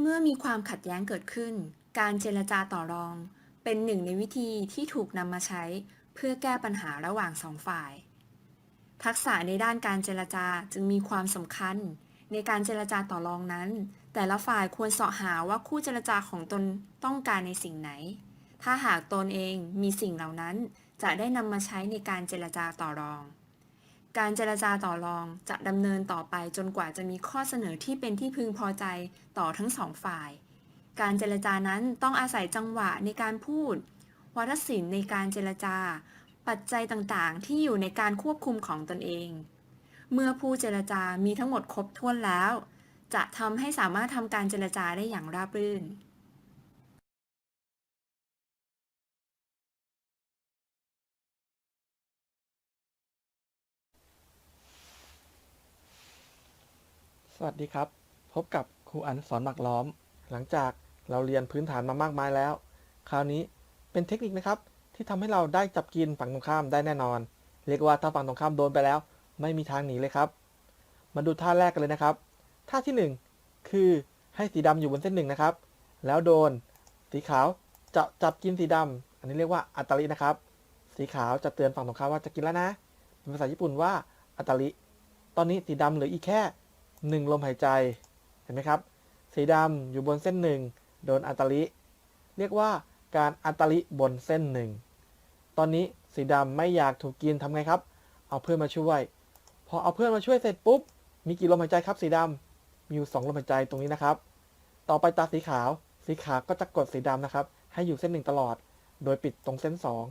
เมื่อมีความขัดแย้งเกิดขึ้น การเจรจาต่อรอง เป็นหนึ่งในวิธีที่ถูกนำมาใช้เพื่อแก้ปัญหาระหว่างสองฝ่าย ทักษะในด้านการเจรจาจึงมีความสำคัญ ในการเจรจาต่อรองนั้น แต่ละฝ่ายควรเสาะหาว่าคู่เจรจาของตนต้องการในสิ่งไหน ถ้าหากตนเองมีสิ่งเหล่านั้นจะได้นำมาใช้ในการเจรจาต่อรอง การเจรจาต่อรองจะดำเนินต่อไปจนกว่าจะมีข้อเสนอที่เป็นที่พึงพอใจต่อทั้งสองฝ่าย การเจรจานั้นต้องอาศัยจังหวะในการพูดวัฒศิลป์ในการเจรจา ปัจจัยต่างๆ ที่อยู่ในการควบคุมของตนเอง เมื่อผู้เจรจามีทั้งหมดครบถ้วนแล้ว จะทำให้สามารถทำการเจรจาได้อย่างราบรื่น สวัสดีครับ พบกับครูอันสอนหมักล้อม หลังจากเราเรียนพื้นฐานมามากมายแล้ว คราวนี้เป็นเทคนิคนะครับ ที่ทำให้เราได้จับกินฝั่งตรงข้ามได้แน่นอน เรียกว่าถ้าฝั่งตรงข้ามโดนไปแล้ว ไม่มีทางหนีเลยครับ มาดูท่าแรกกันเลยนะครับ ท่าที่หนึ่งคือให้สีดำอยู่บนเส้นหนึ่งนะครับ แล้วโดน สีขาวจะจับกินสีดำอันนี้เรียกว่าอัตตรินะครับ สีขาวจะเตือนฝั่งตรงข้ามว่าจะกินแล้วนะเป็นภาษาญี่ปุ่นว่าอัตตริตอนนี้สีดำเหลืออีกแค่ หนึ่งลมหายใจ เห็นไหมครับ สีดำอยู่บนเส้นหนึ่งโดนอัตลิ เรียกว่าการอัตลิบนเส้นหนึ่ง ตอนนี้สีดำไม่อยากถูกกินทำไงครับ เอาเพื่อนมาช่วย พอเอาเพื่อนมาช่วยเสร็จปุ๊บ มีกี่ลมหายใจครับสีดำมีอยู่สองลมหายใจตรงนี้นะครับ ต่อไปตาสีขาว สีขาวก็จะกดสีดำนะครับ ให้อยู่เส้นหนึ่งตลอด โดยปิดตรงเส้นสอง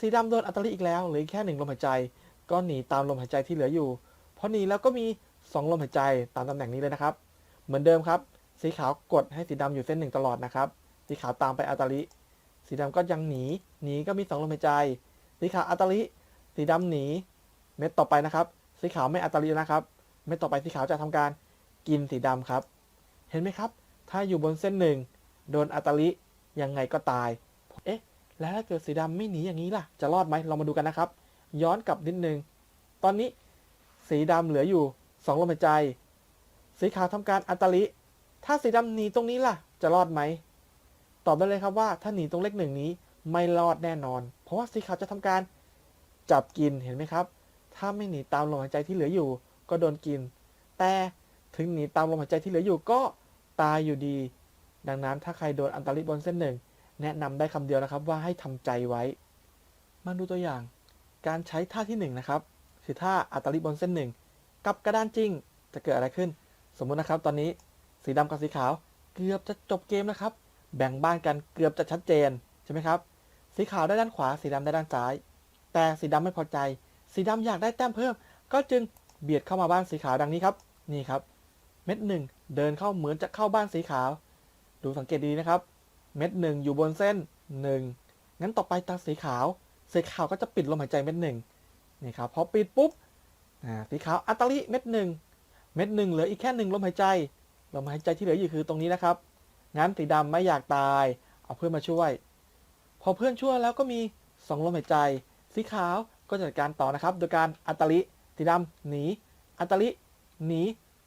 สีดำโดนอัตลิอีกแล้วเหลือแค่หนึ่งลมหายใจ ก็หนีตามลมหายใจที่เหลืออยู่พอหนีแล้วก็มี สองลมหายใจตามตำแหน่งนี้เลยนะครับ เหมือนเดิมครับ สีขาวกดให้สีดำอยู่เส้นหนึ่งตลอดนะครับ สีขาวตามไปอัตาลิ สีดำก็ยังหนี หนีก็มีสองลมหายใจ สีขาวอัตาลิ สีดำหนี เม็ดต่อไปนะครับ สีขาวไม่อัตาลินะครับ เม็ดต่อไปสีขาวจะทำการกินสีดำครับ เห็นไหมครับ ถ้าอยู่บนเส้นหนึ่งโดนอัตาลิยังไงก็ตาย เอ๊ะ แล้วถ้าเกิดสีดำไม่หนีอย่างนี้ล่ะ จะรอดไหมเรามาดูกันนะครับ ย้อนกลับนิดนึง ตอนนี้สีดำเหลืออยู่ สองลมหายใจ สีขาวทำการอัตตลิ ถ้าสีดำหนีตรงนี้ล่ะ จะรอดไหม ตอบได้เลยครับว่าถ้าหนีตรงเลขหนึ่งนี้ไม่รอดแน่นอน เพราะว่าสีขาวจะทำการจับกินเห็นไหมครับ ถ้าไม่หนีตามลมหายใจที่เหลืออยู่ ก็โดนกิน แต่ถึงหนีตามลมหายใจที่เหลืออยู่ก็ตายอยู่ดี ดังนั้นถ้าใครโดนอันตริบนเส้นหนึ่ง แนะนำได้คำเดียวนะครับว่าให้ทำใจไว้ มาดูตัวอย่าง การใช้ท่าที่หนึ่งนะครับคือท่าอัตริบนเส้นหนึ่ง กับกระดานจริง จะเกิดอะไรขึ้น สมมุตินะครับ ตอนนี้สีดำกับสีขาว เกือบจะจบเกมนะครับ แบ่งบ้านกันเกือบจะชัดเจนใช่ไหมครับ สีขาวได้ด้านขวา สีดำได้ด้านซ้าย แต่สีดำไม่พอใจ สีดำอยากได้แต้มเพิ่ม ก็จึงเบียดเข้ามาบ้านสีขาวดังนี้ครับ นี่ครับ เม็ดหนึ่งเดินเข้าเหมือนจะเข้าบ้านสีขาว ดูสังเกตดีนะครับ เม็ดหนึ่งอยู่บนเส้นหนึ่งงั้นต่อไปตาสีขาว สีขาวก็จะปิดลมหายใจเม็ดหนึ่งนี่ครับ พอปิดปุ๊บ สีขาวอัตตลิเม็ดหนึ่งเม็ดหนึ่งเหลืออีกแค่หนึ่งลมหายใจลมหายใจที่เหลืออยู่คือตรงนี้นะครับ งั้นสีดำไม่อยากตาย เอาเพื่อนมาช่วย พอเพื่อนช่วยแล้วก็มีสองลมหายใจ สีขาวก็จัดการต่อนะครับ โดยการอัตตลิสีดำหนีอัตตลิหนี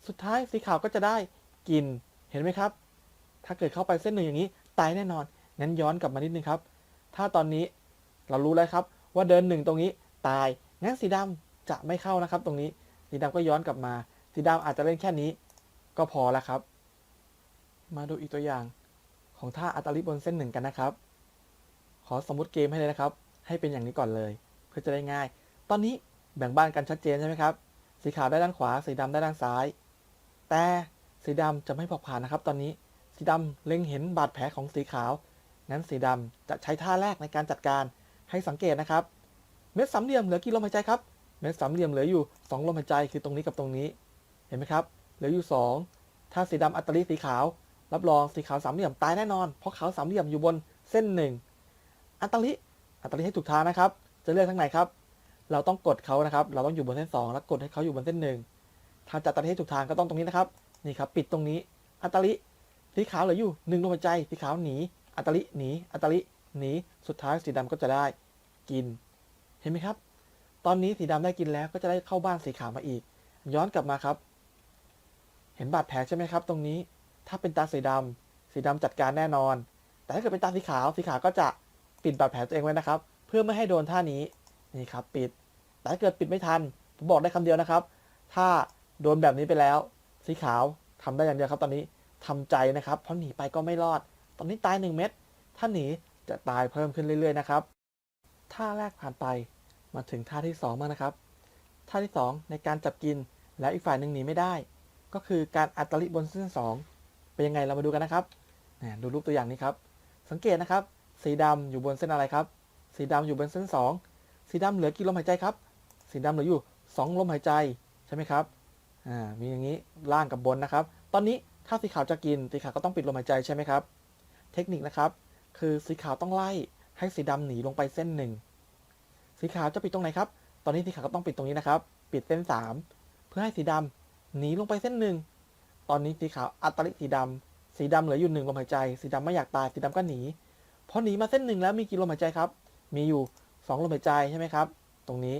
สุดท้ายสีขาวก็จะได้กินเห็นไหมครับ ถ้าเกิดเข้าไปเส้นหนึ่งอย่างนี้ตายแน่นอนงั้นย้อนกลับมานิดนึงครับ ถ้าตอนนี้เรารู้แล้วครับ ว่าเดินหนึ่งตรงนี้ตายงั้นสีดำ จะไม่เข้านะครับ ตรงนี้สีดำก็ย้อนกลับมา สีดำอาจจะเล่นแค่นี้ ก็พอแล้วครับ มาดูอีกตัวอย่างของท่าอัตลิบนเส้นหนึ่งกันนะครับ ขอสมมุติเกมให้เลยนะครับ ให้เป็นอย่างนี้ก่อนเลย เพื่อจะได้ง่าย ตอนนี้แบ่งบ้านกันชัดเจนใช่ไหมครับ สีขาวได้ด้านขวา สีดำได้ด้านซ้าย แต่สีดำจะไม่พอผ่านนะครับ ตอนนี้ สีดำเล็งเห็นบาดแผลของสีขาว งั้นสีดำจะใช้ท่าแรกในการจัดการ ให้สังเกตนะครับ เม็ดสามเหลี่ยมเหลือกี่ลมหายใจครับ เม็ดสามเหลี่ยมเหลืออยู่ 2 ลมหายใจคือตรงนี้กับตรงนี้ เห็นไหมครับ เหลืออยู่ 2 ถ้าสีดำอัตลิสีขาว รับรองสีขาวสามเหลี่ยมตายแน่นอน เพราะขาวสามเหลี่ยมอยู่บนเส้นหนึ่งอัตลิอัตลิให้ถูกทางนะครับ จะเลือกทางไหนครับ เราต้องกดเขานะครับ เราต้องอยู่บนเส้น 2 แล้วกดให้เขาอยู่บนเส้นหนึ่งถ้าจะอัตตลิให้ถูกทางก็ต้องตรงนี้นะครับ นี่ครับ ปิดตรงนี้ อัตลิสีขาวเหลืออยู่หนึ่งลมหายใจสีขาวหนี อัตลิหนี อัตลิหนี สุดท้ายสีดำก็จะได้กิน เห็นไหมครับ ตอนนี้สีดำได้กินแล้วก็จะได้เข้าบ้านสีขาวมาอีก ย้อนกลับมาครับ เห็นบาดแผลใช่ไหมครับ ตรงนี้ ถ้าเป็นตาสีดำสีดำจัดการแน่นอน แต่ถ้าเกิดเป็นตาสีขาว สีขาวก็จะปิดบาดแผลตัวเองไว้นะครับ เพื่อไม่ให้โดนท่านี้ นี่ครับ ปิด แต่ถ้าเกิดปิดไม่ทัน ผมบอกได้คำเดียวนะครับ ถ้าโดนแบบนี้ไปแล้ว สีขาวทำได้อย่างเดียวครับ ตอนนี้ทำใจนะครับ เพราะหนีไปก็ไม่รอด ตอนนี้ตายหนึ่งเม็ด ถ้าหนีจะตายเพิ่มขึ้นเรื่อยๆนะครับ ท่าแรกผ่านไป มาถึงท่าที่สองมานะครับ ท่าที่สองในการจับกินแล้วอีกฝ่ายหนึ่งหนีไม่ได้ ก็คือการอัตลิบนเส้นสองเป็นยังไงเรามาดูกันนะครับดูรูปตัวอย่างนี้ครับ สังเกตนะครับ สีดำอยู่บนเส้นอะไรครับ สีดำอยู่บนเส้นสองสีดำเหลือกี่ลมหายใจครับ สีดำเหลืออยู่สองลมหายใจใช่ไหมครับอ่ามีอย่างนี้ล่างกับบนนะครับ ตอนนี้ถ้าสีขาวจะกินสีขาวก็ต้องปิดลมหายใจใช่ไหมครับ เทคนิคนะครับ คือสีขาวต้องไล่ให้สีดำหนีลงไปเส้นหนึ่ง สีขาวจะปิดตรงไหนครับ ตอนนี้สีขาวก็ต้องปิดตรงนี้นะครับ ปิดเส้นสามเพื่อให้สีดำหนีลงไปเส้นหนึ่ง ตอนนี้สีขาวอัตลิสีดำสีดำเหลืออยู่หนึ่งลมหายใจ สีดำไม่อยากตาย สีดำก็หนี พอหนีมาเส้นหนึ่งแล้วมีกี่ลมหายใจครับ มีอยู่สองลมหายใจใช่ไหมครับ ตรงนี้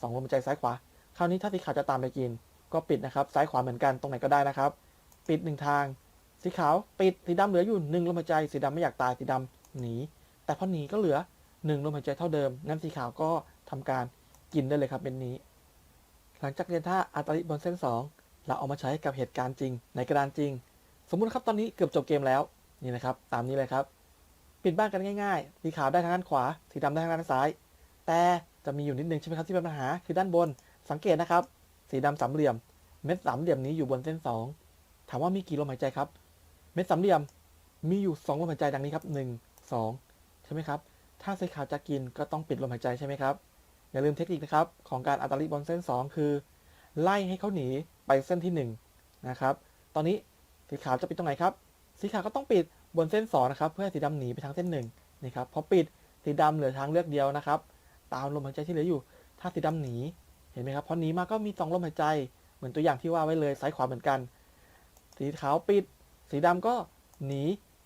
สองลมหายใจซ้ายขวา คราวนี้ถ้าสีขาวจะตามไปกิน ก็ปิดนะครับ ซ้ายขวาเหมือนกัน ตรงไหนก็ได้นะครับ ปิดหนึ่งทาง สีขาวปิด สีดำเหลืออยู่หนึ่งลมหายใจ สีดำไม่อยากตาย สีดำหนี แต่พอหนีก็เหลือ หนึ่งลมหายใจเท่าเดิมงั้นสีขาวก็ทำการกินได้เลยครับเป็นนี้ หลังจากเรียนท่าอัตลิบนเส้น 2 เราเอามาใช้กับเหตุการณ์จริง ในกระดานจริง สมมุติครับตอนนี้เกือบจบเกมแล้ว นี่นะครับ ตามนี้เลยครับ ปิดบ้านกันง่ายๆ สีขาวได้ทางด้านขวา สีดำได้ทางด้านซ้าย แต่จะมีอยู่นิดนึงใช่ไหมครับที่เป็นปัญหา คือด้านบน สังเกตนะครับ สีดำสามเหลี่ยม เม็ดสามเหลี่ยมนี้อยู่บนเส้น 2 ถามว่ามีกี่ลมหายใจครับ เม็ดสามเหลี่ยมมีอยู่สองลมหายใจดังนี้ครับหนึ่งสองใช่ไหมครับ ถ้าสีขาวจะกินก็ต้องปิดลมหายใจใช่ไหมครับ อย่าลืมเทคนิคนะครับของการอัตลิบนเส้น 2 คือ ไล่ให้เขาหนีไปเส้นที่ 1 นะครับ ตอนนี้สีขาวจะปิดตรงไหนครับ สีขาวก็ต้องปิดบนเส้น 2 นะครับ เพื่อให้สีดำหนีไปทางเส้น1นี่ครับพอปิดสีดำเหลือทางเลือกเดียวนะครับ ตามลมหายใจที่เหลืออยู่ ถ้าสีดำหนี เห็นไหมครับ พอหนีมาก็มีสองลมหายใจ เหมือนตัวอย่างที่ว่าไว้เลยซ้ายขวาเหมือนกัน สีขาวปิด สีดำก็หนี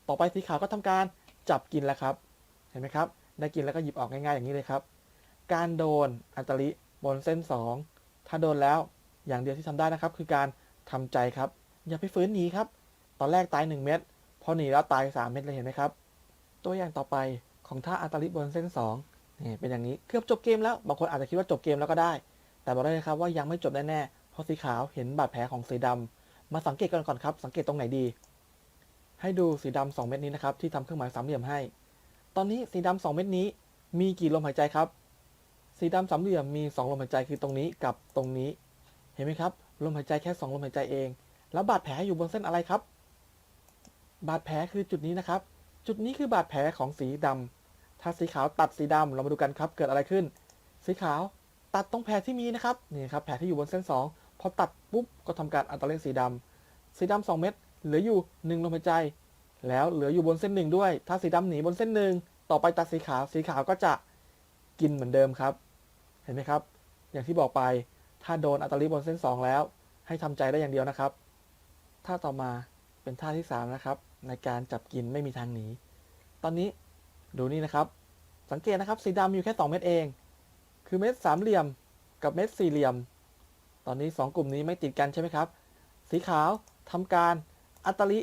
ต่อไปสีขาวก็ทำการจับกินแล้วครับ เห็นไหมครับ ได้กินแล้วก็หยิบออกง่ายๆอย่างนี้เลยครับ การโดนอัตลิบนเส้น 2 ถ้าโดนแล้วอย่างเดียวที่ทำได้นะครับ คือการทำใจครับ อย่าไปฝืนหนีครับ ตอนแรกตาย 1 เม็ดพอหนีแล้วตาย 3 เม็ดเลยเห็นไหมครับ ตัวอย่างต่อไปของท่าอัตลิบนเส้น2นี่เป็นอย่างนี้เกือบจบเกมแล้วบางคนอาจจะคิดว่าจบเกมแล้วก็ได้ แต่บอกได้เลยครับว่ายังไม่จบแน่ๆเพราะสีขาวเห็นบาดแผลของสีดำมาสังเกตกันก่อนครับ สังเกตตรงไหนดี ให้ดูสีดำสองเม็ดนี้นะครับที่ทำเครื่องหมายสามเหลี่ยมให้ ตอนนี้สีดำสองเม็ดนี้ มีกี่ลมหายใจครับ สีดำสามเหลี่ยมมี 2 ลมหายใจคือตรงนี้กับตรงนี้ เห็นไหมครับ ลมหายใจแค่ 2 ลมหายใจเอง แล้วบาดแผลอยู่บนเส้นอะไรครับ บาดแผลคือจุดนี้นะครับ จุดนี้คือบาดแผลของสีดำถ้าสีขาวตัดสีดำเรามาดูกันครับ เกิดอะไรขึ้น สีขาวตัดตรงแผลที่มีนะครับนี่ครับแผลที่อยู่บนเส้น 2 พอตัดปุ๊บก็ทำการอัลตราเลนสีดำสีดำสองเม็ดเหลืออยู่ 1 ลมหายใจ แล้วเหลืออยู่บนเส้นหนึ่งด้วย ถ้าสีดำหนีบนเส้นหนึ่งต่อไปตัดสีขาว สีขาวก็จะกินเหมือนเดิมครับ เห็นไหมครับ อย่างที่บอกไป ถ้าโดนอัตลีบนเส้น 2 แล้ว ให้ทำใจได้อย่างเดียวนะครับ ท่าต่อมาเป็นท่าที่ 3 นะครับ ในการจับกินไม่มีทางหนี ตอนนี้ดูนี่นะครับ สังเกตนะครับ สีดำอยู่แค่ 2 เม็ดเอง คือเม็ดสามเหลี่ยมกับเม็ดสี่เหลี่ยม ตอนนี้ 2 กลุ่มนี้ไม่ติดกันใช่ไหมครับ สีขาวทำการอัตลี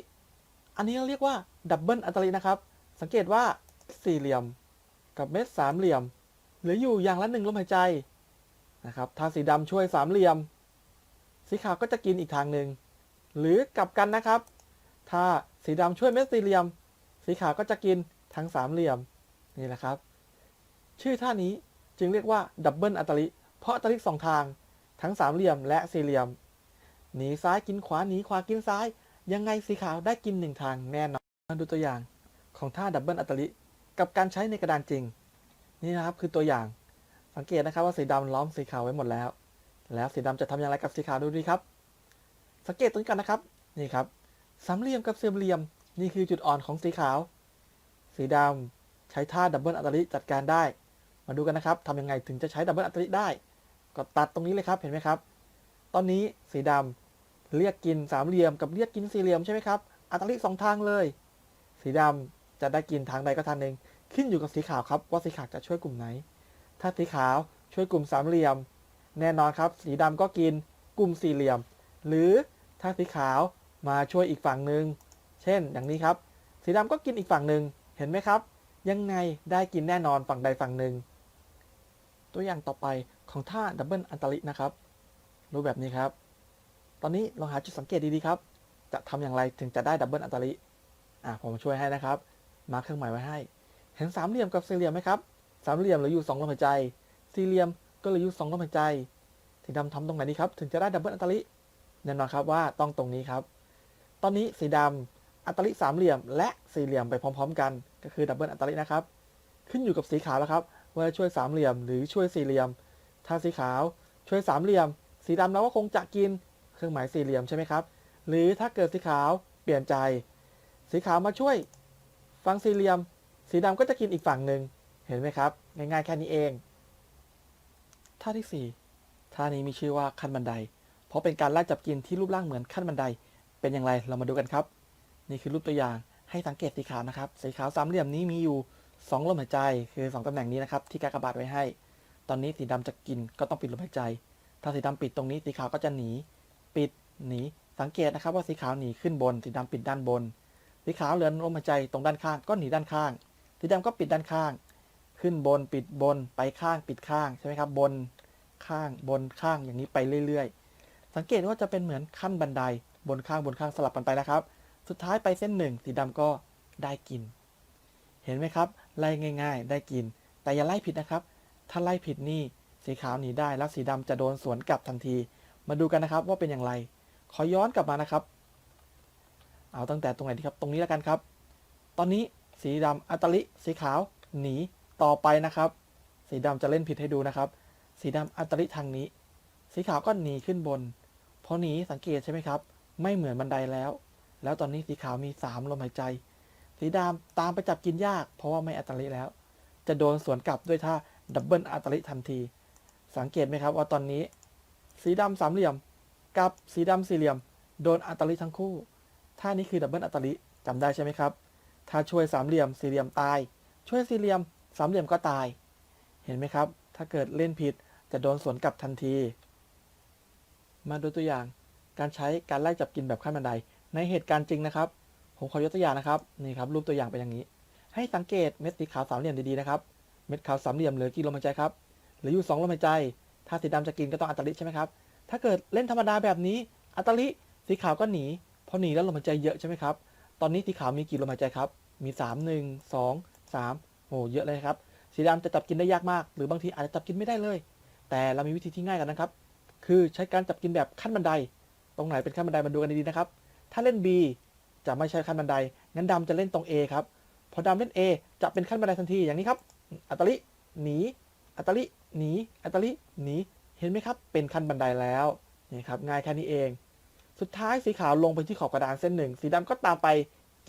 อันนี้เราเรียกว่าดับเบิลอัตราลีนะครับ สังเกตว่าสี่เหลี่ยมกับเม็ดสามเหลี่ยมเหลืออยู่อย่างละหนึ่งลมหายใจนะครับถ้าสีดำช่วยสามเหลี่ยม สีขาวก็จะกินอีกทางหนึ่งหรือกลับกันนะครับ ถ้าสีดำช่วยเม็ดสี่เหลี่ยม สีขาวก็จะกินทั้งสามเหลี่ยมนี่แหละครับ ชื่อท่านี้จึงเรียกว่าดับเบิลอัตลิเพราะอัตลิสองทาง ทั้งสามเหลี่ยมและสี่เหลี่ยมหนีซ้ายกินขวาหนีขวากินซ้าย ยังไงสีขาวได้กินหนึ่งทางแน่นอนมาดูตัวอย่างของท่าดับเบิลอัตลิกับการใช้ในกระดานจริง นี่นะครับคือตัวอย่าง สังเกตนะครับว่าสีดำล้อมสีขาวไว้หมดแล้ว แล้วสีดำจะทำอย่างไรกับสีขาวดูดีครับ สังเกตตรงนี้กันนะครับ นี่ครับ สามเหลี่ยมกับสี่เหลี่ยม นี่คือจุดอ่อนของสีขาว สีดำใช้ท่าดับเบิลอัตลิจัดการได้ มาดูกันนะครับทำยังไงถึงจะใช้ดับเบิลอัตลิได้ ก็ตัดตรงนี้เลยครับ เห็นไหมครับ ตอนนี้สีดำ เรียกกินสามเหลี่ยมกับเรียกกินสี่เหลี่ยมใช่ไหมครับอัตลิสองทางเลย สีดำจะได้กินทางใดก็ทางหนึ่งขึ้นอยู่กับสีขาวครับว่าสีขาวจะช่วยกลุ่มไหน ถ้าสีขาวช่วยกลุ่มสามเหลี่ยม แน่นอนครับ สีดำก็กินกลุ่มสี่เหลี่ยม หรือถ้าสีขาวมาช่วยอีกฝั่งหนึ่งเช่น อย่างนี้ครับ สีดำก็กินอีกฝั่งหนึ่งเห็นไหมครับ ยังไงได้กินแน่นอนฝั่งใดฝั่งหนึ่งตัวอย่างต่อไปของท่าดับเบิลอันตรินะครับ รูปแบบนี้ครับ ตอนนี้ลองหาจุดสังเกตดีๆครับ จะทำอย่างไรถึงจะได้ดับเบิลอัตริอะผมช่วยให้นะครับ มาร์คเครื่องหมายไว้ให้ เห็นสามเหลี่ยมกับสี่เหลี่ยมไหมครับ สามเหลี่ยมเหลืออยู่สองลมหายใจ สี่เหลี่ยมก็เหลืออยู่สองลมหายใจสีดำทำตรงไหนดีครับ ถึงจะได้ดับเบิลอัตริแน่นอนครับว่าต้องตรงนี้ครับ ตอนนี้สีดำอัตริสามเหลี่ยม และสี่เหลี่ยมไปพร้อม ๆ กัน ก็คือดับเบิลอัตรินะครับ ขึ้นอยู่กับสีขาวแล้วครับว่าจะช่วยสามเหลี่ยมหรือช่วยสี่เหลี่ยม ถ้าสีขาวช่วยสามเหลี่ยม สีดำเราก็คงจะกิน เครื่องหมายสี่เหลี่ยมใช่ไหมครับ หรือถ้าเกิดสีขาวเปลี่ยนใจ สีขาวมาช่วย ฝั่งสี่เหลี่ยม สีดำก็จะกินอีกฝั่งหนึ่งเห็นไหมครับ ง่ายๆแค่นี้เอง ท่าที่สี่ท่านี้มีชื่อว่าขั้นบันได เพราะเป็นการไล่จับกินที่รูปร่างเหมือนขั้นบันได เป็นอย่างไรเรามาดูกันครับ นี่คือรูปตัวอย่างให้สังเกตสีขาวนะครับ สีขาวสามเหลี่ยมนี้มีอยู่ 2 ลมหายใจ คือ 2ตำแหน่งนี้นะครับ ที่กากบาทไว้ให้ ตอนนี้สีดำจะกินก็ต้องปิดลมหายใจ ถ้าสีดำปิดตรงนี้สีขาวก็จะหนี ปิดหนีสังเกตนะครับว่าสีขาวหนีขึ้นบน สีดำปิดด้านบน สีขาวเหลือลมหายใจตรงด้านข้างก็หนีด้านข้าง สีดำก็ปิดด้านข้าง ขึ้นบนปิดบนไปข้างปิดข้างใช่ไหมครับบนข้างบนข้างอย่างนี้ไปเรื่อยๆ สังเกตว่าจะเป็นเหมือนขั้นบันไดบนข้างบนข้างสลับกันไปนะครับ สุดท้ายไปเส้นหนึ่งสีดำก็ได้กิน เห็นไหมครับ ไล่ง่าย ๆ ได้กิน แต่อย่าไล่ผิดนะครับ ถ้าไล่ผิดนี่สีขาวหนีได้แล้วสีดำจะโดนสวนกลับทันที มาดูกันนะครับว่าเป็นอย่างไร ขอย้อนกลับมานะครับ เอาตั้งแต่ตรงไหนดีครับ ตรงนี้แล้วกันครับ ตอนนี้สีดำอัตลิ สีขาว หนี ต่อไปนะครับ สีดำจะเล่นผิดให้ดูนะครับ สีดำอัตลิทางนี้ สีขาวก็หนีขึ้นบน พอหนีสังเกตใช่ไหมครับ ไม่เหมือนบันไดแล้ว แล้วตอนนี้สีขาวมีสามลมหายใจ สีดำตามไปจับกินยาก เพราะว่าไม่อัตลิแล้ว จะโดนสวนกลับด้วยท่าดับเบิลอัตลิทันที สังเกตไหมครับว่าตอนนี้ สีดำสามเหลี่ยม กับสีดำสี่เหลี่ยม โดนอัตลิทั้งคู่ ท่านี้คือดับเบิลอัตลิจำได้ใช่ไหมครับ ถ้าช่วยสามเหลี่ยมสี่เหลี่ยมตาย ช่วยสี่เหลี่ยมสามเหลี่ยมก็ตาย เห็นไหมครับ ถ้าเกิดเล่นผิดจะโดนสวนกลับทันที มาดูตัวอย่าง การใช้การไล่จับกินแบบขั้นบันได ในเหตุการณ์จริงนะครับ ผมขอยกตัวอย่างนะครับ นี่ครับรูปตัวอย่างเป็นอย่างนี้ ให้สังเกตเม็ดสีขาวสามเหลี่ยมดีๆนะครับ เม็ดขาวสามเหลี่ยมเหลือกี่ลมหายใจครับ เหลืออยู่สองลมหายใจ ถ้าสีดำจะกินก็ต้องอัตลิใช่ไหมครับ ถ้าเกิดเล่นธรรมดาแบบนี้ อัตลิสีขาวก็หนี พอหนีแล้วลมหายใจเยอะใช่ไหมครับ ตอนนี้สีขาวมีกี่ลมหายใจครับ มีสามหนึ่งสองสามโอ้เยอะเลยครับ สีดำจะจับกินได้ยากมาก หรือบางทีอาจจะจับกินไม่ได้เลย แต่เรามีวิธีที่ง่ายกันนะครับ คือใช้การจับกินแบบขั้นบันได ตรงไหนเป็นขั้นบันไดมาดูกันดีๆนะครับ ถ้าเล่น B จะไม่ใช่ขั้นบันได งั้นดำจะเล่นตรง A ครับ พอดำเล่น A จะเป็นขั้นบันไดทันทีอย่างนี้ครับ อัตลิหนี อัตลิ หนีอัตลิหนีเห็นไหมครับ เป็นขั้นบันไดแล้วนี่ครับง่ายแค่นี้เอง สุดท้ายสีขาวลงไปที่ขอบกระดานเส้นหนึ่ง สีดำก็ตามไป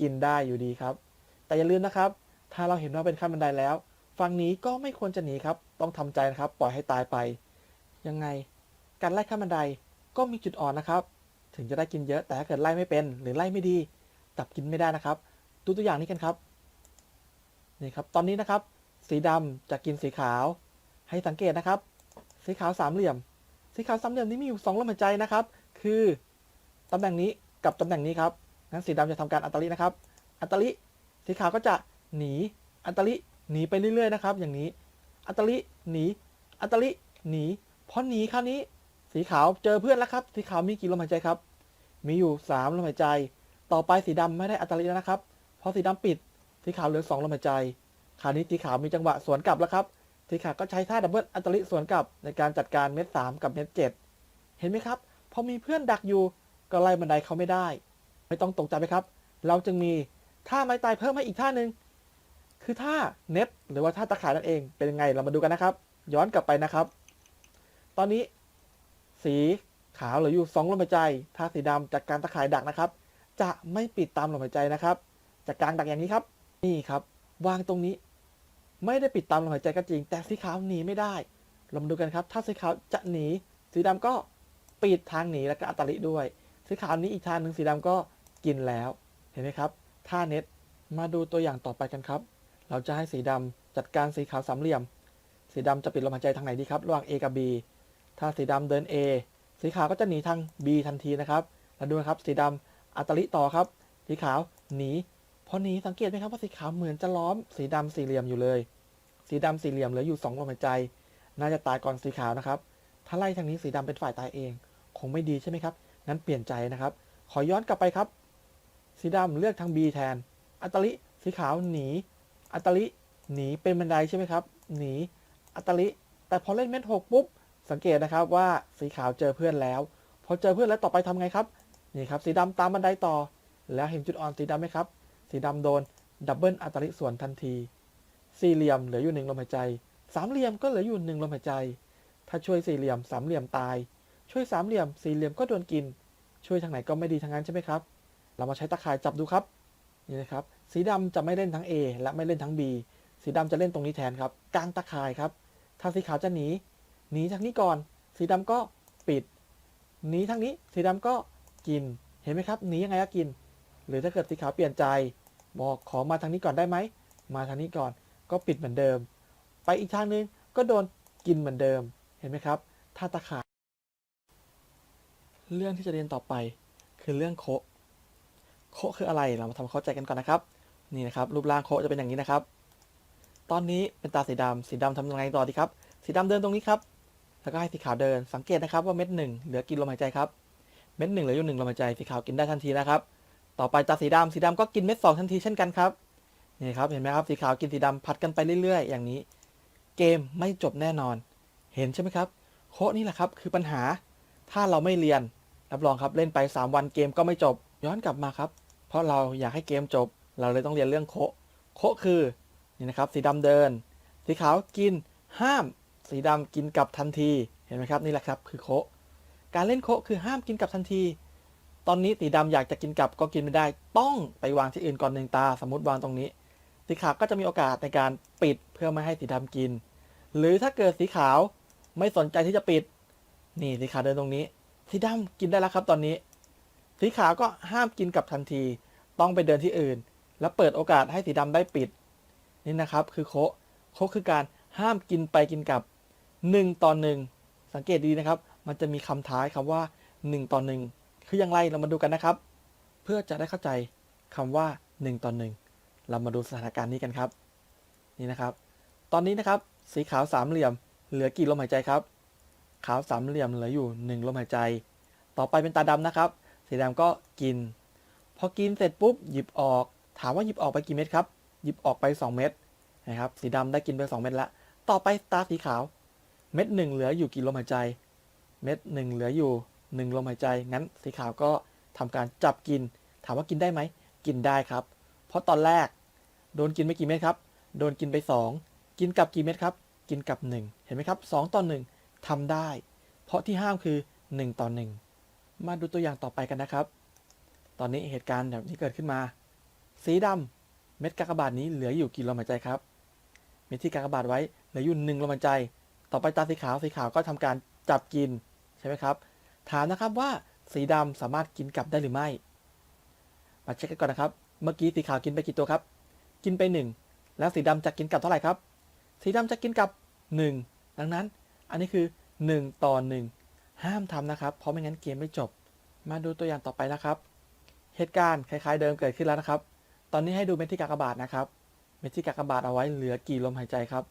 กินได้อยู่ดีครับ แต่อย่าลืมนะครับ ถ้าเราเห็นว่าเป็นขั้นบันไดแล้ว ฝั่งนี้ก็ไม่ควรจะหนีครับ ต้องทำใจนะครับ ปล่อยให้ตายไป ยังไง การไล่ขั้นบันไดก็มีจุดอ่อนนะครับ ถึงจะได้กินเยอะ แต่ถ้าเกิดไล่ไม่เป็น หรือไล่ไม่ดีจับกินไม่ได้นะครับ ดูตัวอย่างนี้กันครับ นี่ครับ ตอนนี้นะครับ สีดำจะกินสีขาว ให้สังเกตนะครับ สีขาวสามเหลี่ยม สีขาวสามเหลี่ยมนี้มีอยู่สองลมหายใจนะครับ คือตำแหน่งนี้กับตำแหน่งนี้ครับงั้นสีดำจะทำการอัตลินะครับ อัตลิ สีขาวก็จะหนี อัตลิหนีไปเรื่อยๆนะครับ อย่างนี้ อัตลิหนี อัตลิหนีพอหนีคราวนี้ สีขาวเจอเพื่อนแล้วครับ สีขาวมีกี่ลมหายใจครับ มีอยู่สามลมหายใจ ต่อไปสีดำไม่ได้อัตลิแล้วนะครับเพราะสีดำปิด สีขาวเหลือสองลมหายใจ คราวนี้สีขาวมีจังหวะสวนกลับแล้วครับ สีขาก็ใช้ท่าดับเบิลอัตลิสวนกลับในการจัดการเม็ดสามกับเม็ดเจ็ดเห็นไหมครับ พอมีเพื่อนดักอยู่ก็ไล่บันไดเขาไม่ได้ ไม่ต้องตกใจไปครับ เราจึงมีท่าไม้ตายเพิ่มให้อีกท่าหนึ่งคือท่าเน็ตหรือว่าท่าตะข่ายนั่นเองเป็นยังไงเรามาดูกันนะครับ ย้อนกลับไปนะครับ ตอนนี้ สีขาวเหลืออยู่สองลมหายใจถ้าสีดำจากการตะข่ายดักนะครับ จะไม่ปิดตามลมหายใจนะครับ จากกางดักอย่างนี้ครับ นี่ครับ วางตรงนี้ ไม่ได้ปิดตามลมหายใจก็จริง แต่สีขาวหนีไม่ได้เรามาดูกันครับ ถ้าสีขาวจะหนี สีดำก็ปิดทางหนีแล้วก็อัตลิด้วย สีขาวนี้อีกทางหนึ่งสีดำก็กินแล้ว เห็นไหมครับท่าเน็ตมาดูตัวอย่างต่อไปกันครับ เราจะให้สีดำจัดการสีขาวสามเหลี่ยม สีดำจะปิดลมหายใจทางไหนดีครับ ระหว่าง A กับ B ถ้าสีดำเดิน A สีขาวก็จะหนีทาง B ทันทีนะครับแล้วดูนะครับ สีดำอัตลิต่อครับ สีขาวหนี อหนีสังเกตไหมครับว่าสีขาวเหมือนจะล้อมสีดำสี่เหลี่ยมอยู่เลย สีดำสี่เหลี่ยมเหลืออยู่สองลมหายใจ น่าจะตายก่อนสีขาวนะครับ ถ้าไล่ทางนี้สีดำเป็นฝ่ายตายเอง คงไม่ดีใช่ไหมครับงั้นเปลี่ยนใจนะครับ ขอย้อนกลับไปครับ สีดำเลือกทาง B แทน อัตลิสีขาวหนี อัตลิหนีเป็นบันไดใช่ไหมครับ หนี อัตลิ แต่พอเล่นเม็ดหกปุ๊บ สังเกตนะครับว่าสีขาวเจอเพื่อนแล้ว พอเจอเพื่อนแล้วต่อไปทำไงครับ นี่ครับ สีดำตามบันไดต่อ แล้วเห็นจุดอ่อนสีดำไหมครับ สีดำโดนดับเบิลอัตลิส่วนทันที สี่เหลี่ยมเหลืออยู่หนึ่งลมหายใจ สามเหลี่ยมก็เหลืออยู่หนึ่งลมหายใจ ถ้าช่วยสี่เหลี่ยมสามเหลี่ยมตาย ช่วยสามเหลี่ยมสี่เหลี่ยมก็โดนกิน ช่วยทางไหนก็ไม่ดีทางนั้นใช่ไหมครับ เรามาใช้ตะข่ายจับดูครับ นี่นะครับ สีดำจะไม่เล่นทั้ง A และไม่เล่นทั้ง B สีดำจะเล่นตรงนี้แทนครับ กลางตะข่ายครับ ถ้าสีขาวจะหนี หนีทางนี้ก่อน สีดำก็ปิด หนีทางนี้ สีดำก็กิน เห็นไหมครับ หนียังไงก็กิน หรือถ้าเกิดสีขาวเปลี่ยนใจ บอกขอมาทางนี้ก่อนได้ไหม มาทางนี้ก่อนก็ปิดเหมือนเดิม ไปอีกทางนึงก็โดนกินเหมือนเดิมเห็นไหมครับ ถ้าตะขายเรื่องที่จะเรียนต่อไป คือเรื่องโคโคคืออะไรเรามาทำความเข้าใจกันก่อนนะครับ นี่นะครับ รูปร่างโคจะเป็นอย่างนี้นะครับ ตอนนี้เป็นตาสีดำสีดำทำยังไงต่อดีครับ สีดำเดินตรงนี้ครับ แล้วก็ให้สีขาวเดินสังเกตนะครับว่าเม็ดหนึ่งเหลือกินลมหายใจครับเม็ดหนึ่งเหลืออยู่หนึ่งลมหายใจสีขาวกินได้ทันทีนะครับ ต่อไปตาสีดำสีดำก็กินเม็ดสองทันทีเช่นกันครับนี่ครับเห็นไหมครับสีขาวกินสีดำผัดกันไปเรื่อย ๆ อย่างนี้ เกมไม่จบแน่นอน เห็นใช่ไหมครับ โคนี่แหละครับคือปัญหา ถ้าเราไม่เรียนรับรองครับเล่นไป 3 วันเกมก็ไม่จบย้อนกลับมาครับ เพราะเราอยากให้เกมจบ เราเลยต้องเรียนเรื่องโคโคคือนี่นะครับ สีดำเดิน สีขาวกินห้าม สีดำกินกลับทันทีเห็นไหมครับนี่แหละครับคือโคการเล่นโคคือห้ามกินกลับทันที ตอนนี้สีดำอยากจะกินกลับก็กินไม่ได้ ต้องไปวางที่อื่นก่อนหนึ่งตา สมมติวางตรงนี้ สีขาวก็จะมีโอกาสในการปิดเพื่อไม่ให้สีดำกิน หรือถ้าเกิดสีขาวไม่สนใจที่จะปิด นี่สีขาวเดินตรงนี้ สีดำกินได้แล้วครับตอนนี้ สีขาวก็ห้ามกินกลับทันที ต้องไปเดินที่อื่น แล้วเปิดโอกาสให้สีดำได้ปิด นี่นะครับคือโคโคคือการห้ามกินไปกินกลับ 1 ต่อหนึ่งสังเกตดีนะครับ มันจะมีคำท้ายคำว่า 1 ต่อหนึ่ง คืออย่างไรเรามาดูกันนะครับ เพื่อจะได้เข้าใจคำว่า1ต่อหนึ่งเรามาดูสถานการณ์นี้กันครับ นี่นะครับ ตอนนี้นะครับ สีขาวสามเหลี่ยม เหลือกี่ลมหายใจครับ ขาวสามเหลี่ยมเหลืออยู่หนึ่งลมหายใจ ต่อไปเป็นตาดำนะครับ สีดำก็กิน พอกินเสร็จปุ๊บหยิบออก ถามว่าหยิบออกไปกี่เม็ดครับ หยิบออกไป 2 เม็ดนะครับ สีดำได้กินไป 2 เม็ดแล้วต่อไปตาสีขาว เม็ดหนึ่งเหลืออยู่กี่ลมหายใจ เม็ดหนึ่งเหลืออยู่ หนึ่งลมหายใจ งั้นสีขาวก็ทำการจับกิน ถามว่ากินได้ไหม กินได้ครับ เพราะตอนแรก โดนกินไปกี่เม็ดครับ โดนกินไป 2 กินกับกี่เม็ดครับ กินกับ 1 เห็นไหมครับ 2 ต่อ 1ทำได้ เพราะที่ห้ามคือ 1 ต่อ 1 มาดูตัวอย่างต่อไปกันนะครับ ตอนนี้เหตุการณ์แบบนี้เกิดขึ้นมา สีดำเม็ดกากบาทนี้เหลืออยู่กี่ลมหายใจครับ เม็ดที่กากบาทไว้เหลืออยู่หนึ่งลมหายใจ ต่อไปตาสีขาว สีขาวก็ทำการจับกินใช่ไหมครับ ถามนะครับว่าสีดำสามารถกินกลับได้หรือไม่ มาเช็คกันก่อนนะครับ เมื่อกี้สีขาวกินไปกี่ตัวครับ กินไป 1 แล้วสีดำจะกินกลับเท่าไหร่ครับ สีดำจะกินกลับ 1 ดังนั้น อันนี้คือ 1 ต่อ 1 ห้ามทำนะครับ เพราะไม่งั้นเกมไม่จบ มาดูตัวอย่างต่อไปนะครับ เหตุการณ์คล้ายๆ เดิมเกิดขึ้นแล้วนะครับ ตอนนี้ให้ดูเม็ดที่กากบาทนะครับ เม็ดที่กากบาทเอาไว้เหลือกี่ลมหายใจครับ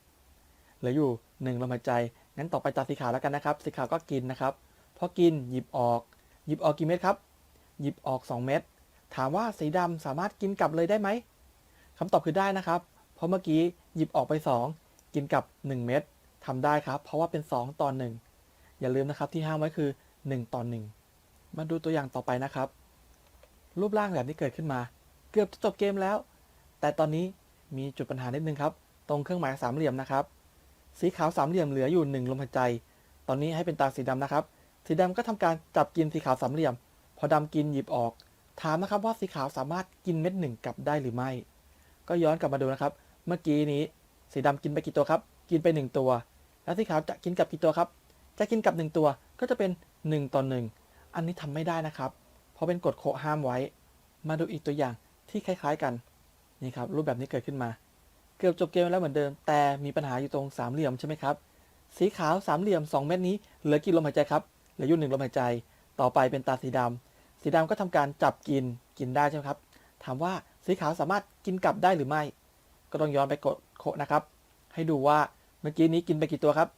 เหลืออยู่ 1 ลมหายใจ งั้นต่อไปตาสีขาวแล้วกันนะครับ สีขาวก็กินนะครับ อกินหยิบออก หยิบออกกี่เม็ดครับ หยิบออก 2 เม็ดถามว่าสีดำสามารถกินกลับเลยได้ไหมคำตอบคือได้นะครับ เพราะเมื่อกี้หยิบออกไป 2 กินกับ 1 เม็ดทำได้ครับ เพราะว่าเป็น 2ต่อ1อย่าลืมนะครับที่ห้ามไว้คือ 1ต่อ1มาดูตัวอย่างต่อไปนะครับ รูปร่างแบบนี้เกิดขึ้นมา เกือบจะจบเกมแล้ว แต่ตอนนี้มีจุดปัญหานิดนึงครับ ตรงเครื่องหมายสามเหลี่ยมนะครับ สีขาวสามเหลี่ยมเหลืออยู่ 1 ลมหายใจ ตอนนี้ให้เป็นตาสีดำนะครับ สีดำก็ทำการจับกินสีขาวสามเหลี่ยม พอดำกินหยิบออก ถามนะครับว่าสีขาวสามารถกินเม็ดหนึ่งกลับได้หรือไม่ ก็ย้อนกลับมาดูนะครับ เมื่อกี้นี้สีดำกินไปกี่ตัวครับ กินไป 1 ตัว แล้วสีขาวจะกินกับกี่ตัวครับ จะกินกับ 1 ตัวก็จะเป็น 1 ต่อ 1 อันนี้ทำไม่ได้นะครับ เพราะเป็นกฎโคห้ามไว้ มาดูอีกตัวอย่างที่คล้าย ๆกัน นี่ครับรูปแบบนี้เกิดขึ้นมา เกือบจบเกมแล้วเหมือนเดิม แต่มีปัญหาอยู่ตรงสามเหลี่ยมใช่ไหมครับ สีขาวสามเหลี่ยม 2 เม็ดนี้เหลือกี่ลมหายใจครับ เหลืออยู่หนึ่งลมหายใจ ต่อไปเป็นตาสีดำสีดำก็ทำการจับกินกินได้ใช่ไหมครับ ถามว่าสีขาวสามารถกินกลับได้หรือไม่ ก็ต้องย้อนไปกดโคะนะครับ ให้ดูว่าเมื่อกี้นี้กินไปกี่ตัวครับ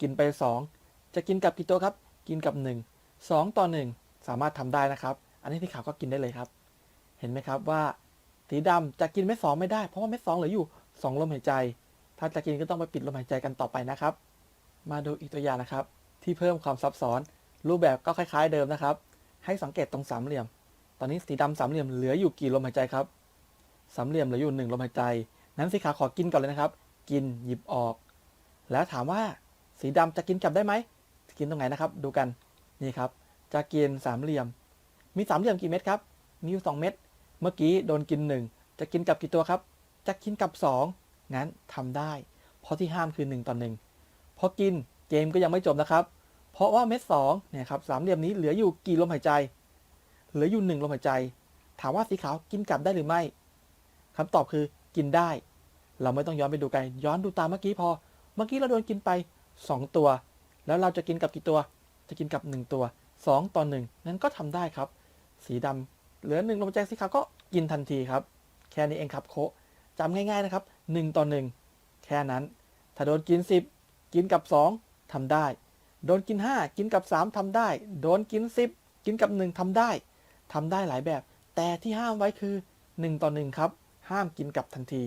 กินไป 2 จะกินกลับกี่ตัวครับ กินกับ 1 2 ต่อ 1 สามารถทำได้นะครับ อันนี้สีขาวก็กินได้เลยครับ เห็นไหมครับว่า สีดำจะกินเม็ดสองไม่ได้ เพราะว่าเม็ดสองเหลืออยู่ 2 ลมหายใจ ถ้าจะกินก็ต้องไปปิดลมหายใจกันต่อไปนะครับ มาดูอีกตัวอย่างนะครับ ที่เพิ่มความซับซ้อน รูปแบบก็คล้าย ๆ เดิมนะครับ ให้สังเกตตรงสามเหลี่ยม ตอนนี้สีดำสามเหลี่ยมเหลืออยู่กี่ลมหายใจครับสามเหลี่ยมเหลืออยู่หนึ่งลมหายใจ นั้นสีขาวขอกินก่อนเลยนะครับ กินหยิบออก แล้วถามว่าสีดำจะกินกลับได้ไหมกินตรงไหนนะครับ ดูกันนี่ครับ จะกินสามเหลี่ยม มีสามเหลี่ยมกี่เม็ดครับมีอยู่สองเม็ดเมื่อกี้โดนกินหนึ่งจะกินกลับกี่ตัวครับ จะกินกลับสองงั้นทำได้ เพราะที่ห้ามคือหนึ่งต่อหนึ่งพอกินเกมก็ยังไม่จบนะครับ เพราะว่าเม็ดสองเนี่ยครับสามเหลี่ยมนี้เหลืออยู่กี่ลมหายใจ เหลืออยู่หนึ่งลมหายใจ ถามว่าสีขาวกินกลับได้หรือไม่คำตอบคือกินได้ เราไม่ต้องย้อนไปดูไกลย้อนดูตามเมื่อกี้พอ เมื่อกี้เราโดนกินไป 2 ตัว แล้วเราจะกินกับกี่ตัว จะกินกับ 1 ตัว 2 ต่อ1นั้นก็ทำได้ครับ สีดำเหลือ1ลมหายใจสีขาวก็กินทันทีครับ แค่นี้เองครับโคจำง่ายๆนะครับ1ต่อ1แค่นั้น ถ้าโดนกิน 10 กินกับ 2ทำได้ โดนกิน 5 กินกับ 3ทำได้ โดนกิน 10 กินกับ 1ทำได้ทำได้หลายแบบ แต่ที่ห้ามไว้คือ 1 ต่อ 1 ครับ ห้ามกินกับทันที